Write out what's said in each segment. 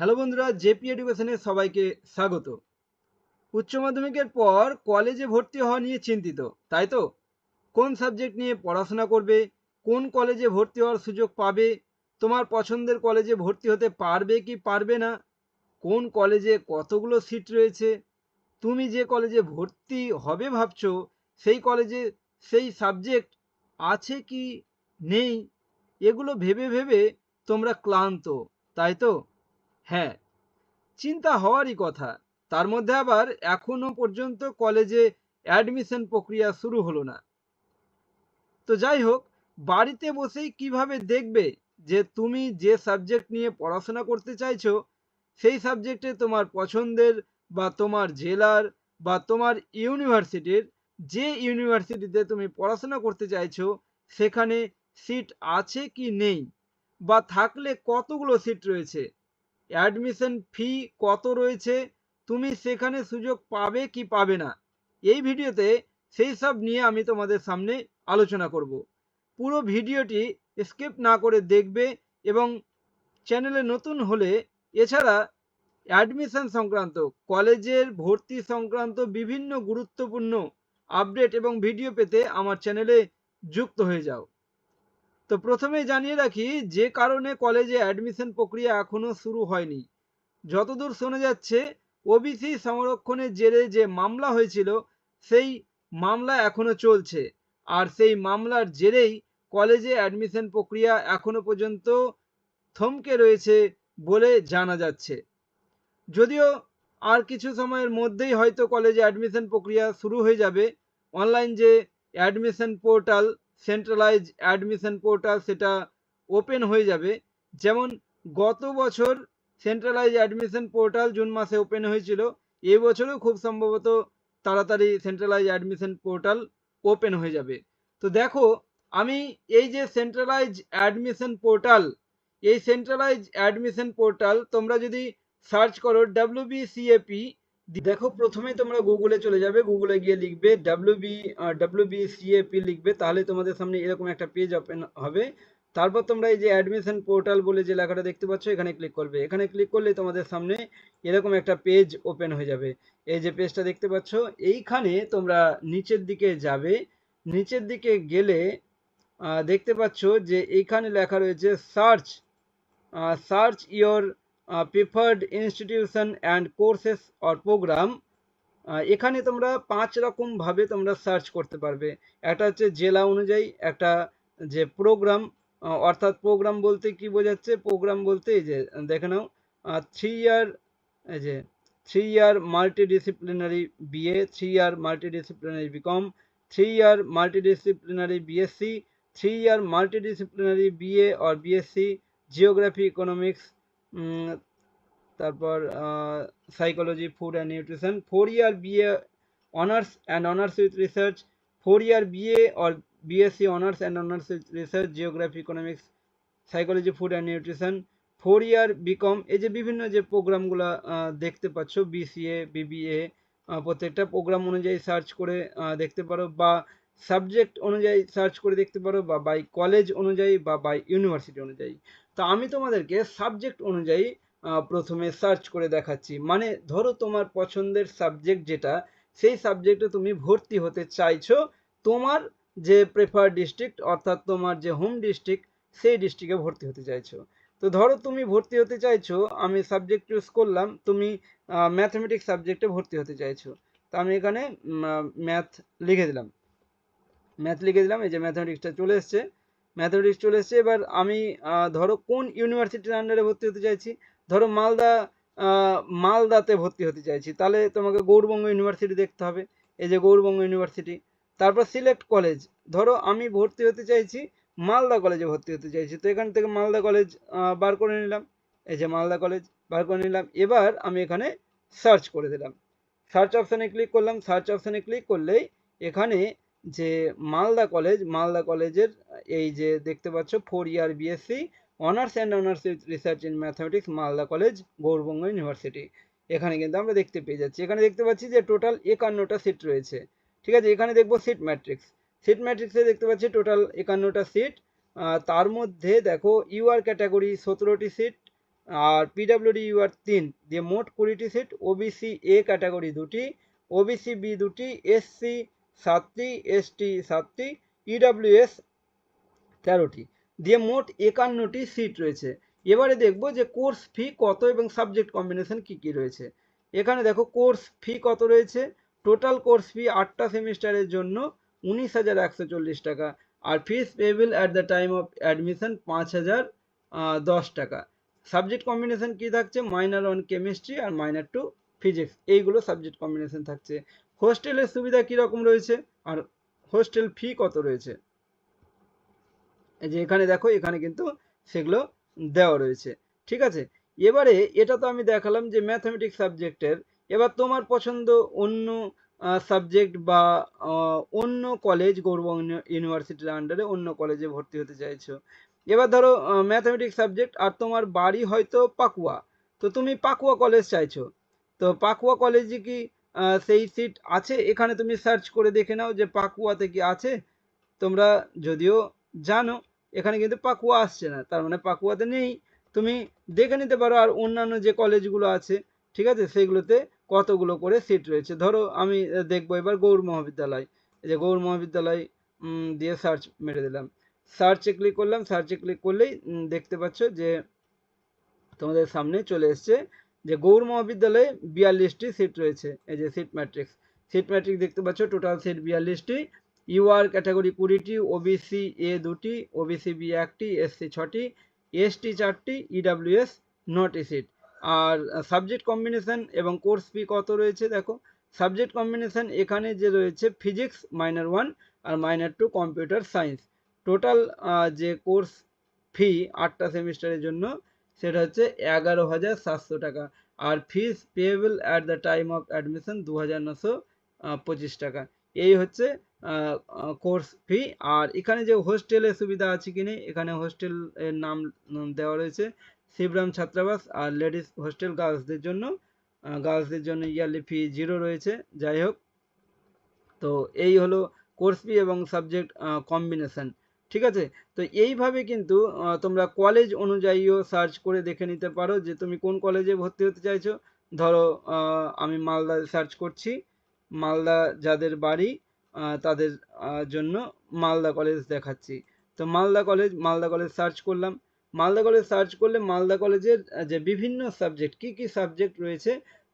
Hello বন্ধুরা, JP এডুকেশনে সবাইকে স্বাগত। উচ্চ মাধ্যমিকের পর কলেজে ভর্তি হওয়া নিয়ে চিন্তিত, তাই তো? কোন সাবজেক্ট নিয়ে পড়াশোনা করবে, কোন কলেজে ভর্তি হওয়ার সুযোগ পাবে, তোমার পছন্দের কলেজে ভর্তি হতে পারবে কি পারবে না, কোন কলেজে কতগুলো সিট রয়েছে, তুমি যে কলেজে ভর্তি হবে ভাবছ, সেই কলেজে সেই সাবজেক্ট আছে কি নেই, এগুলো ভেবে ভেবে তোমরা ক্লান্ত, তাই তো? হ্যাঁ চিন্তা হওয়ারই কথা। তার মধ্যে আবার এখনও পর্যন্ত কলেজে অ্যাডমিশন প্রক্রিয়া শুরু হলো না। তো যাই হোক, বাড়িতে বসেই কীভাবে দেখবে যে তুমি যে সাবজেক্ট নিয়ে পড়াশোনা করতে চাইছো, সেই সাবজেক্টে তোমার পছন্দের বা তোমার জেলার বা তোমার ইউনিভার্সিটির যে ইউনিভার্সিটিতে তুমি পড়াশোনা করতে চাইছো, সেখানে সিট আছে কি নেই? বা থাকলে কতগুলো সিট রয়েছে? অ্যাডমিশন ফি কত রয়েছে? তুমি সেখানে সুযোগ পাবে কি পাবে না? এই ভিডিওতে সেই সব নিয়ে আমি তোমাদের সামনে আলোচনা করব। পুরো ভিডিওটি স্কিপ না করে দেখবে এবং চ্যানেলে নতুন হলে এছাড়া অ্যাডমিশন সংক্রান্ত, কলেজের ভর্তি সংক্রান্ত বিভিন্ন গুরুত্বপূর্ণ আপডেট এবং ভিডিও পেতে আমার চ্যানেলে যুক্ত হয়ে যাও। তো প্রথমেই জানিয়ে রাখি, যে কারণে কলেজে অ্যাডমিশন প্রক্রিয়া এখনও শুরু হয়নি। যতদূর শোনা যাচ্ছে, ওবিসি সংরক্ষণের জেরে যে মামলা হয়েছিল, সেই মামলা এখনও চলছে। আর সেই মামলার জেরেই কলেজে অ্যাডমিশন প্রক্রিয়া এখনও পর্যন্ত থমকে রয়েছে বলে জানা যাচ্ছে। যদিও আর কিছু সময়ের মধ্যেই হয়তো কলেজে অ্যাডমিশন প্রক্রিয়া শুরু হয়ে যাবে। অনলাইন যে admission portal centralise admission portal সেটা ওপেন হয়ে যাবে। যেমন গত বছর সেন্ট্রালাইজ অ্যাডমিশন পোর্টাল জুন মাসে ওপেন হয়েছিল এই বছরও খুব সম্ভবত তাড়াতাড়ি সেন্ট্রালাইজ অ্যাডমিশন পোর্টাল ওপেন হয়ে যাবে। তো দেখো, আমি এই যে সেন্ট্রালাইজ অ্যাডমিশন পোর্টাল এই সেন্ট্রালাইজ অ্যাডমিশন পোর্টাল তোমরা যদি সার্চ করো ডাব্লিউবিসিএপি দেখো প্রথমে তোমরা গুগলে চলে যাবে গুগলে গিয়ে লিখবে ডাব্লিউ বি ডাব্লিউ বিসিএপি লিখবে, তাহলে তোমাদের সামনে এরকম একটা পেজ ওপেন হবে। তারপর তোমরা এই যে অ্যাডমিশন পোর্টাল বলে যে লেখাটা দেখতে পাচ্ছ, এখানে ক্লিক করবে। এখানে ক্লিক করলে তোমাদের সামনে এরকম একটা পেজ ওপেন হয়ে যাবে। এই যে পেজটা দেখতে পাচ্ছ, এইখানে তোমরা নিচের দিকে যাবে। নিচের দিকে গেলে দেখতে পাচ্ছ যে এইখানে লেখা রয়েছে search search your preferred institution and courses or program এখানে তোমরা পাঁচ রকম ভাবে তোমরা সার্চ করতে পারবে। একটা হচ্ছে জেলা অনুযায়ী, একটা যে প্রোগ্রাম অর্থাৎ প্রোগ্রাম বলতে কি বোঝাচ্ছে? প্রোগ্রাম বলতে এই যে, দেখে নাও থ্রি ইয়ার এই যে three year multidisciplinary BA three year multidisciplinary BCom three year multidisciplinary BSc three year multidisciplinary BA or BSc geography economics তারপর psychology food and nutrition four year BA honours and honours with research four year BA or BSc honours and honours with research geography economics psychology food and nutrition four year BCom এই যে বিভিন্ন যে প্রোগ্রামগুলো দেখতে পাচ্ছ BCA BBA প্রত্যেকটা program অনুযায়ী search করে দেখতে পারো বা সাবজেক্ট অনুযায়ী সার্চ করে দেখতে পারো বা বাই কলেজ অনুযায়ী বা বাই ইউনিভার্সিটি অনুযায়ী। তো আমি তোমাদেরকে সাবজেক্ট অনুযায়ী প্রথমে সার্চ করে দেখাচ্ছি। মানে ধরো তোমার পছন্দের সাবজেক্ট যেটা, সেই সাবজেক্টে তুমি ভর্তি হতে চাইছো, তোমার যে প্রেফার ডিস্ট্রিক্ট অর্থাৎ তোমার যে হোম ডিস্ট্রিক্ট সেই ডিস্ট্রিক্টে ভর্তি হতে চাইছো। তো ধরো তুমি ভর্তি হতে চাইছো, আমি সাবজেক্ট চুজ করলাম, তুমি ম্যাথমেটিক্স সাবজেক্টে ভর্তি হতে চাইছো। তো আমি এখানে ম্যাথ লিখে দিলাম। ম্যাথ লিখে দিলাম, এই যে ম্যাথমেটিক্সটা চলে এসছে। ম্যাথমেটিক্স চলে এসছে, এবার আমি ধরো কোন ইউনিভার্সিটির আন্ডারে ভর্তি হতে চাইছি? ধরো মালদা মালদাতে ভর্তি হতে চাইছি। তাহলে তোমাকে গৌরবঙ্গ ইউনিভার্সিটি দেখতে হবে। এই যে গৌরবঙ্গ ইউনিভার্সিটি তারপর সিলেক্ট কলেজ ধরো আমি ভর্তি হতে চাইছি, মালদা কলেজে ভর্তি হতে চাইছি। তো এখান থেকে মালদা কলেজ বার করে নিলাম। এই যে মালদা কলেজ বার করে নিলাম। এবার আমি এখানে সার্চ করে দিলাম। সার্চ অপশানে ক্লিক করলাম। সার্চ অপশানে ক্লিক করলেই এখানে যে মালদা কলেজ, মালদা কলেজের, এই যে দেখতে পাচ্ছ four year BSc honours and honours research in mathematics Malda college, Gour Banga university এখানে কিন্তু আমরা দেখতে পেয়ে যাচ্ছি। এখানে দেখতে পাচ্ছি যে টোটাল একান্নটা সিট রয়েছে। ঠিক আছে? এখানে দেখব সিট ম্যাট্রিক্স সিট ম্যাট্রিক্সে দেখতে পাচ্ছি টোটাল একান্নটা সিট তার মধ্যে দেখো ইউআর ক্যাটাগরি সতেরোটি সিট আর পিডাব্লিউডি ইউআর তিন, দিয়ে মোট কুড়িটি সিট ওবিসি এ ক্যাটাগরি দুটি ওবিসি বি দুটি এসসি সাতটি, এসটি সাতটি, ইডাব্লিউএস তেরোটি। দিয়ে মোট একান্নটি সিট রয়েছে। এবারে দেখব যে কোর্স ফি কত এবং সাবজেক্ট কম্বিনেশন কি কি রয়েছে। এখানে দেখো কোর্স ফি কত রয়েছে। টোটাল কোর্স ফি আটটা সেমিস্টারের জন্য উনিশ হাজার একশো চল্লিশ টাকা। আর fees payable at the time of admission পাঁচ হাজার দশ টাকা। সাবজেক্ট কম্বিনেশন কি থাকছে? মাইনার অন কেমিস্ট্রি আর মাইনার টু ফিজিক্স। এইগুলো সাবজেক্ট কম্বিনেশন থাকছে। হোস্টেলের সুবিধা কীরকম রয়েছে? আর হোস্টেল ফি কত রয়েছে? যে এখানে দেখো, এখানে কিন্তু সেগুলো দেওয়া রয়েছে। ঠিক আছে? এবারে এটা তো আমি দেখালাম যে ম্যাথামেটিক্স সাবজেক্টের এবার তোমার পছন্দ অন্য সাবজেক্ট বা অন্য কলেজ গৌরবঙ্গ ইউনিভার্সিটির আন্ডারে অন্য কলেজে ভর্তি হতে চাইছো। এবার ধরো ম্যাথামেটিক্স সাবজেক্ট আর তোমার বাড়ি হয়তো পাকুয়া। তো তুমি পাকুয়া কলেজ চাইছো। তো পাকুয়া কলেজে কি সেই সিট আছে। এখানে তুমি সার্চ করে দেখে নাও যে পাকুয়াতে কি আছে। তোমরা যদিও জানো, এখানে কিন্তু পাকুয়া আসছে না। তার মানে পাকুয়াতে নেই। তুমি দেখে নিতে পারো আর অন্যান্য যে কলেজগুলো আছে, ঠিক আছে? সেগুলোতে কতগুলো করে সিট রয়েছে। ধরো আমি দেখব এবার গৌড় মহাবিদ্যালয়। এই যে গৌড় মহাবিদ্যালয় দিয়ে সার্চ মেরে দিলাম। সার্চে ক্লিক করলাম। সার্চে ক্লিক করলেই দেখতে পাচ্ছ যে তোমাদের সামনে চলে এসছে যে গৌর মহাবিদ্যালয়ে বিয়াল্লিশটি সিট রয়েছে। এই যে সিট ম্যাট্রিক্স সিট ম্যাট্রিক্স দেখতে পাচ্ছ টোটাল সিট বিয়াল্লিশটি। ইউআর ক্যাটাগরি কুড়িটি ওবিসি এ দুটি ওবিসি বি একটি এসসি ছটি এসটি চারটি ইডাব্লিউএস নটি সিট আর সাবজেক্ট কম্বিনেশন এবং কোর্স ফি কত রয়েছে দেখো? সাবজেক্ট কম্বিনেশন এখানে যে রয়েছে ফিজিক্স মাইনার ওয়ান আর minor two computer science total যে কোর্স ফি আটটা সেমিস্টারের জন্য সেটা হচ্ছে এগারো হাজার সাতশো টাকা। আর fees payable at the time of admission দু হাজার নশো পঁচিশ টাকা। এই হচ্ছে কোর্স ফি আর এখানে যে হোস্টেলের সুবিধা আছে কি নেই, এখানে হোস্টেল এর নাম দেওয়া রয়েছে শিবরাম ছাত্রাবাস। আর লেডিস হোস্টেল গার্লসদের জন্য গার্লসদের জন্য ইয়ারলি ফি জিরো রয়েছে। যাই হোক, তো এই হলো কোর্স ফি এবং সাবজেক্ট কম্বিনেশন ঠিক আছে? তো এইভাবে কিন্তু তোমরা কলেজ অনুযায়ীও সার্চ করে দেখে নিতে পারো যে তুমি কোন কলেজে ভর্তি হতে চাইছো। ধরো আমি মালদা সার্চ করছি। মালদা যাদের বাড়ি তাদের জন্য মালদা কলেজ দেখাচ্ছি। তো Malda college Malda college search করলাম। মালদা কলেজ সার্চ করলে মালদা কলেজের যে বিভিন্ন সাবজেক্ট কি কি সাবজেক্ট রয়েছে,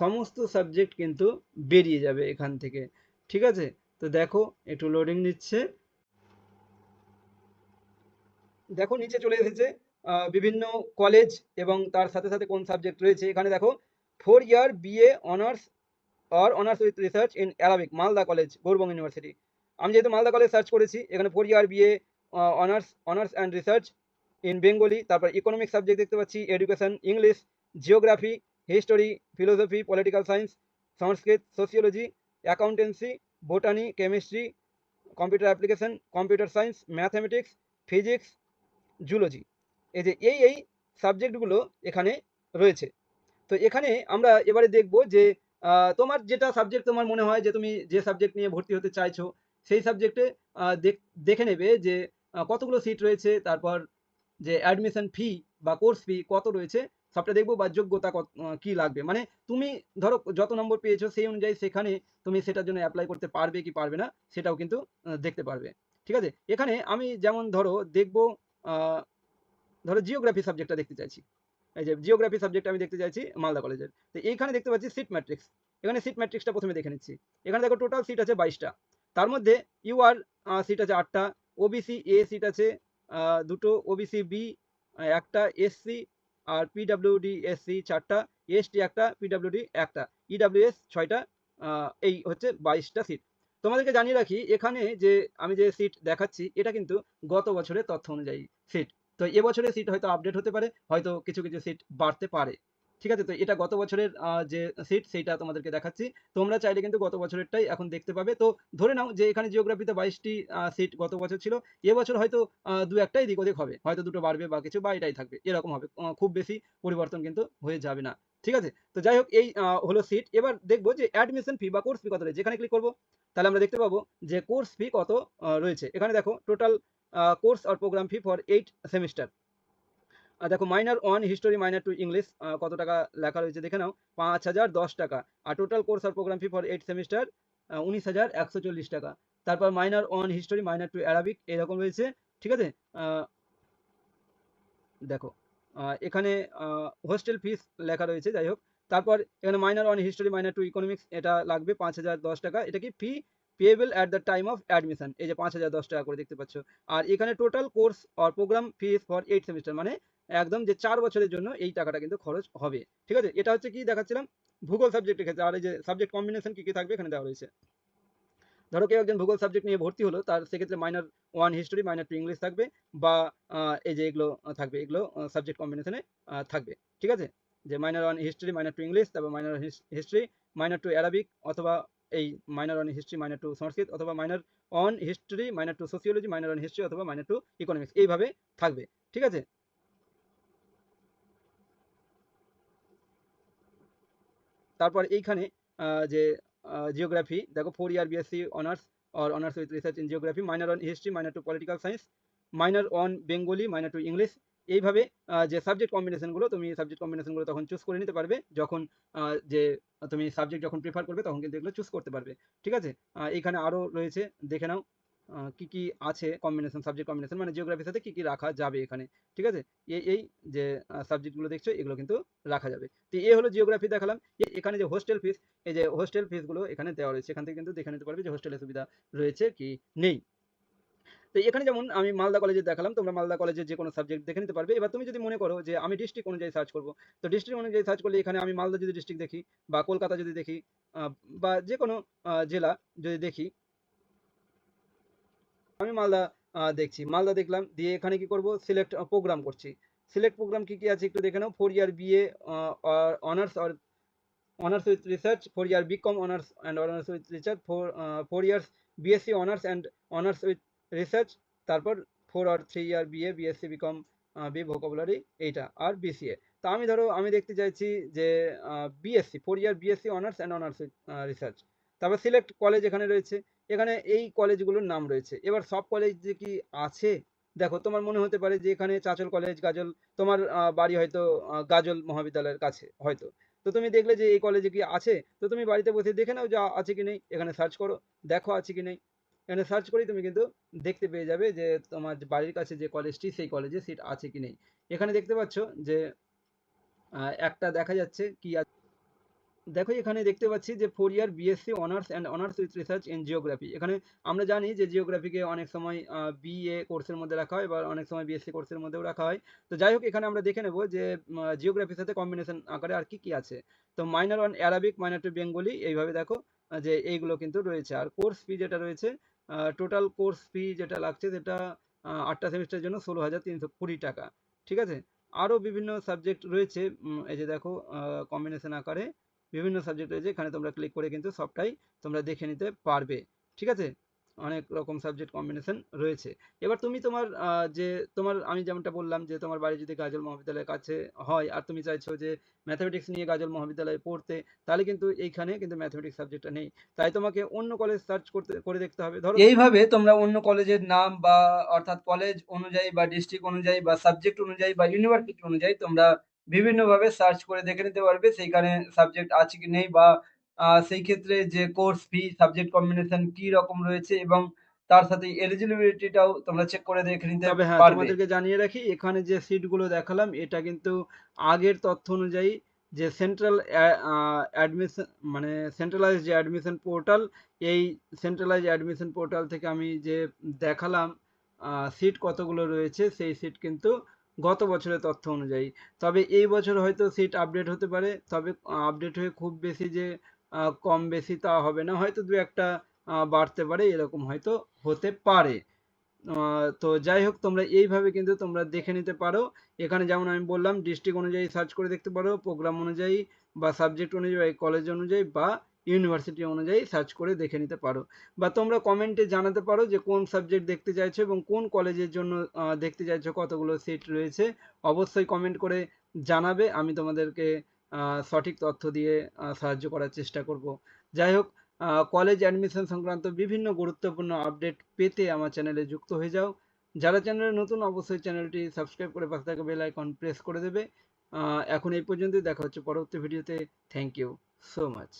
সমস্ত সাবজেক্ট কিন্তু বেরিয়ে যাবে এখান থেকে। ঠিক আছে? তো দেখো, একটু লোডিং নিচ্ছে। দেখো, নিচে চলে এসেছে বিভিন্ন কলেজ এবং তার সাথে সাথে কোন সাবজেক্ট রয়েছে? এখানে দেখো four year BA honours or honours with research in Arabic Malda college Gour Banga university আমি যেহেতু মালদা কলেজ সার্চ করেছি, এখানে four year BA honours honours and research in Bengali তারপর ইকোনমিক সাবজেক্ট দেখতে পাচ্ছি education English geography history philosophy political science Sanskrit sociology accountancy botany chemistry computer application computer science mathematics physics zoology এই যে এই এই সাবজেক্টগুলো এখানে রয়েছে। তো এখানে আমরা এবারে দেখব যে তোমার যেটা সাবজেক্ট তোমার মনে হয় যে তুমি যে সাবজেক্ট নিয়ে ভর্তি হতে চাইছো, সেই সাবজেক্টে দেখে নেবে যে কতগুলো সিট রয়েছে, তারপর যে অ্যাডমিশন ফি বা কোর্স ফি কত রয়েছে, সবটা দেখব বা যোগ্যতা কি লাগবে। মানে তুমি ধরো যত নম্বর পেয়েছ সেই অনুযায়ী সেখানে তুমি সেটার জন্য অ্যাপ্লাই করতে পারবে কি পারবে না, সেটাও কিন্তু দেখতে পারবে। ঠিক আছে? এখানে আমি যেমন ধরো দেখব ধরো জিওগ্রাফি সাবজেক্টটা দেখতে চাইছি। এই যে জিওগ্রাফি সাবজেক্ট আমি দেখতে চাইছি মালদা কলেজের। তো এইখানে দেখতে পাচ্ছি সিট ম্যাট্রিক্স এখানে সিট ম্যাট্রিক্সটা প্রথমে দেখে নিচ্ছি। এখানে দেখো টোটাল সিট আছে বাইশটা। তার মধ্যে ইউআর সিট আছে আটটা। ওবিসি এ সিট আছে দুটো। ওবিসি বি একটা। এসসি আর পিডাব্লিউডি এসসি চারটা। এসটি একটা পিডাব্লিউডি একটা। ইডাব্লিউএস ছয়টা এই হচ্ছে বাইশটা সিট তোমাদেরকে জানিয়ে রাখি, এখানে যে আমি যে সিট দেখাচ্ছি, এটা কিন্তু গত বছরের তথ্য অনুযায়ী সিট তো এবছরের সিট হয়তো আপডেট হতে পারে, হয়তো কিছু কিছু সিট বাড়তে পারে। ঠিক আছে? তো এটা গত বছরের যে সিট সেইটা তোমাদেরকে দেখাচ্ছি। তোমরা চাইলে কিন্তু গত বছরেরটাই এখন দেখতে পাবে। তো ধরে নাও যে এখানে জিওগ্রাফিতে বাইশটি সিট গত বছর ছিল এবছর হয়তো দু একটাই দিক ওদিক হবে। হয়তো দুটো বাড়বে বা কিছু বা এটাই থাকবে। এরকম হবে। খুব বেশি পরিবর্তন কিন্তু হয়ে যাবে না। ঠিক আছে? তো যাই হোক, এই হলো সিট এবার দেখব যে অ্যাডমিশন ফি বা কোর্স ফি কত রয়েছে। এখানে ক্লিক করব। তাহলে আমরা দেখতে পাবো যে কোর্স ফি কত রয়েছে। এখানে দেখো total course R programme fee for eight semester দেখো minor one history minor two English কত টাকা লেখা রয়েছে দেখে নাও? পাঁচ হাজার দশ টাকা। আর total course R programme fee for eight semester উনিশ হাজার একশো চল্লিশ টাকা। তারপর minor one history minor two Arabic এরকম রয়েছে। ঠিক আছে? দেখো এখানে হোস্টেল ফিস লেখা রয়েছে, যাই হোক। তারপর এখানে minor one history minor two economics এটা লাগবে পাঁচ হাজার দশ টাকা। এটা কি fee payable at the time of admission এই যে পাঁচ হাজার দশ টাকা করে দেখতে পাচ্ছ। আর এখানে total course R programme fees for eight semester মানে একদম যে চার বছরের জন্য এই টাকাটা কিন্তু খরচ হবে। ঠিক আছে? এটা হচ্ছে কি দেখাচ্ছিলাম? ভূগোল সাবজেক্টের ক্ষেত্রে। আর এই যে সাবজেক্ট কম্বিনেশন কি কি থাকবে এখানে দেওয়া রয়েছে। ধরো কেউ একজন ভূগোল সাবজেক্ট নিয়ে ভর্তি হলো, তার সেক্ষেত্রে minor one history minor two English থাকবে বা এই যে এগুলো থাকবে, এগুলো সাবজেক্ট কম্বিনেশনে থাকবে, ঠিক আছে? যে minor one history minor two English তারপর minor history minor two Arabic অথবা এই minor one history minor two Sanskrit, অথবা minor one history minor two sociology minor one history অথবা মাইনার টু ইকোনমিক্স এইভাবে থাকবে, ঠিক আছে? তারপর এইখানে যে জিওগ্রাফি দেখো four year BSc honours or honours with research in geography minor one history minor two political science minor one Bengali minor two English এইভাবে যে সাবজেক্ট কম্বিনেশনগুলো তুমি সাবজেক্ট কম্বিনেশনগুলো তখন চুজ করে নিতে পারবে, যখন যে তুমি সাবজেক্ট যখন প্রিফার করবে তখন কিন্তু এগুলো চুজ করতে পারবে, ঠিক আছে? এখানে আরও রয়েছে, দেখে নাও কি কি আছে কম্বিনেশন সাবজেক্ট কম্বিনেশন মানে জিওগ্রাফির সাথে কি কি রাখা যাবে এখানে, ঠিক আছে? এই এই যে সাবজেক্টগুলো দেখছ, এগুলো কিন্তু রাখা যাবে। তো এ হলো জিওগ্রাফি দেখালাম। এখানে যে হোস্টেল ফিস এই যে হোস্টেল ফিসগুলো এখানে দেওয়া রয়েছে। এখান থেকে কিন্তু দেখে নিতে পারবে যে হোস্টেলের সুবিধা রয়েছে কি নেই। তো এখানে যেমন আমি মালদা কলেজে দেখালাম, তোমরা মালদা কলেজে যে কোনো সাবজেক্ট দেখে নিতে পারবে। এবার তুমি যদি মনে করো যে আমি ডিস্ট্রিক্ট অনুযায়ী সার্চ করব, তো ডিস্ট্রিক্ট অনুযায়ী সার্চ করলে এখানে আমি মালদা যদি ডিস্ট্রিক্ট দেখি, বা কলকাতা যদি দেখি বা যে কোনো জেলা যদি দেখি আমি মালদা দেখছি। মালদা দেখলাম দিয়ে এখানে কি করব? সিলেক্ট প্রোগ্রাম করছি। সিলেক্ট প্রোগ্রাম কি কি আছে একটু দেখে নাও। Four year BA honours honors with research four year bcom honors and honors with research four uh, four years bsc honors and honors with তারপর ফোর আর three year BA BSc BCom B vocabulary এইটা আর BCA তা আমি ধরো আমি দেখতে চাইছি যে BSc four year BSc honours and honours with research তারপর সিলেক্ট কলেজ এখানে রয়েছে। এখানে এই কলেজগুলোর নাম রয়েছে। এবার সব কলেজ যে কি আছে? দেখো, তোমার মনে হতে পারে যে এখানে চাঁচল কলেজ গাজল, তোমার বাড়ি হয়তো গাজল মহাবিদ্যালয়ের কাছে হয়তো। তো তুমি দেখলে যে এই কলেজে কি আছে? তো তুমি বাড়িতে বসে দেখে নাও যে আছে কি নেই। এখানে সার্চ করো, দেখো আছে কি নেই। এখানে সার্চ করেই তুমি কিন্তু দেখতে পেয়ে যাবে যে তোমার বাড়ির কাছে যে কলেজটি সেই কলেজে সিট আছে কি নেই। এখানে দেখতে পাচ্ছ যে একটা দেখা যাচ্ছে কি আছে দেখো এখানে দেখতে পাচ্ছি যে four year BSc honours and honours with research in geography এখানে আমরা জানি যে জিওগ্রাফিকে অনেক সময় বিএ কোর্সের মধ্যে রাখা হয় বা অনেক সময় বিএসসি কোর্সের মধ্যেও রাখা হয়। তো যাই হোক, এখানে আমরা দেখে নেব যে জিওগ্রাফির সাথে কম্বিনেশন আকারে আর কি কি আছে। তো minor one Arabic minor two Bengali এইভাবে দেখো যে এইগুলো কিন্তু রয়েছে। আর কোর্স ফি যেটা রয়েছে টোটাল কোর্স ফি যেটা লাগছে সেটা আটটা সেমিস্টারের জন্য ষোলো হাজার তিনশো কুড়ি টাকা। ঠিক আছে? আরও বিভিন্ন সাবজেক্ট রয়েছে এই যে দেখো কম্বিনেশন আকারে। বিভিন্ন সাবজেক্ট রয়েছে, এখানে তোমরা ক্লিক করে কিন্তু সবটাই তোমরা দেখে নিতে পারবে, ঠিক আছে? অনেক রকম সাবজেক্ট কম্বিনেশন রয়েছে। এবার তুমি তোমার যে তোমার, আমি যেমনটা বললাম যে তোমার বাড়ি যদি গাজল মহাবিদ্যালয়ের কাছে হয়, আর তুমি চাইছো যে ম্যাথামেটিক্স নিয়ে গাজল মহাবিদ্যালয়ে পড়তে, তাহলে কিন্তু এইখানে কিন্তু ম্যাথামেটিক্স সাবজেক্টটা নেই। তাই তোমাকে অন্য কলেজ সার্চ করতে, করে দেখতে হবে। ধরো এইভাবে তোমরা অন্য কলেজের নাম বা, অর্থাৎ কলেজ অনুযায়ী বা ডিস্ট্রিক্ট অনুযায়ী বা সাবজেক্ট অনুযায়ী বা ইউনিভার্সিটি অনুযায়ী তোমরা বিভিন্নভাবে সার্চ করে দেখে নিতে পারবে সেইখানে সাবজেক্ট আছে কি নেই বা সেই ক্ষেত্রে যে কোর্স ফি সাবজেক্ট কম্বিনেশন কি রকম রয়েছে এবং তার সাথে এলিজিবিলিটিটাও তোমরা চেক করে দেখে নিতে হ্যাঁ পারবে। তোমাদেরকে জানিয়ে রাখি এখানে যে সিটগুলো দেখালাম এটা কিন্তু আগের তথ্য অনুযায়ী যে সেন্ট্রাল অ্যাডমিশন মানে সেন্ট্রালাইজ যে অ্যাডমিশন পোর্টাল এই সেন্ট্রালাইজ অ্যাডমিশন পোর্টাল থেকে আমি যে দেখালাম সিট কতগুলো রয়েছে সেই সিট কিন্তু গত বছরের তথ্য অনুযায়ী। তবে এই বছর হয়তো সিট আপডেট হতে পারে। তবে আপডেট হয়ে খুব বেশি যে কম বেশি তা হবে না। হয়তো দু একটা বাড়তে পারে, এরকম হয়তো হতে পারে। তো যাই হোক, তোমরা এইভাবে কিন্তু তোমরা দেখে নিতে পারো। এখানে যেমন আমি বললাম ডিস্ট্রিক্ট অনুযায়ী সার্চ করে দেখতে পারো প্রোগ্রাম অনুযায়ী বা সাবজেক্ট অনুযায়ী কলেজ অনুযায়ী বা ইউনিভার্সিটি অনুযায়ী সার্চ করে দেখে নিতে পারো। বা তোমরা কমেন্টে জানাতে পারো যে কোন সাবজেক্ট দেখতে চাইছো এবং কোন কলেজের জন্য দেখতে চাইছো, কতগুলো সিট রয়েছে। অবশ্যই কমেন্ট করে জানাবে, আমি তোমাদেরকে সঠিক তথ্য দিয়ে সাহায্য করার চেষ্টা করব। যাই হোক কলেজ অ্যাডমিশন সংক্রান্ত বিভিন্ন গুরুত্বপূর্ণ আপডেট পেতে আমার চ্যানেলে যুক্ত হয়ে যাও। যারা চ্যানেলে নতুন, অবশ্যই চ্যানেলটি সাবস্ক্রাইব করে পাশে থাকা বেল আইকন প্রেস করে দেবে। এখন এই পর্যন্তই, দেখা হচ্ছে পরবর্তী ভিডিওতে থ্যাংক ইউ সো মাচ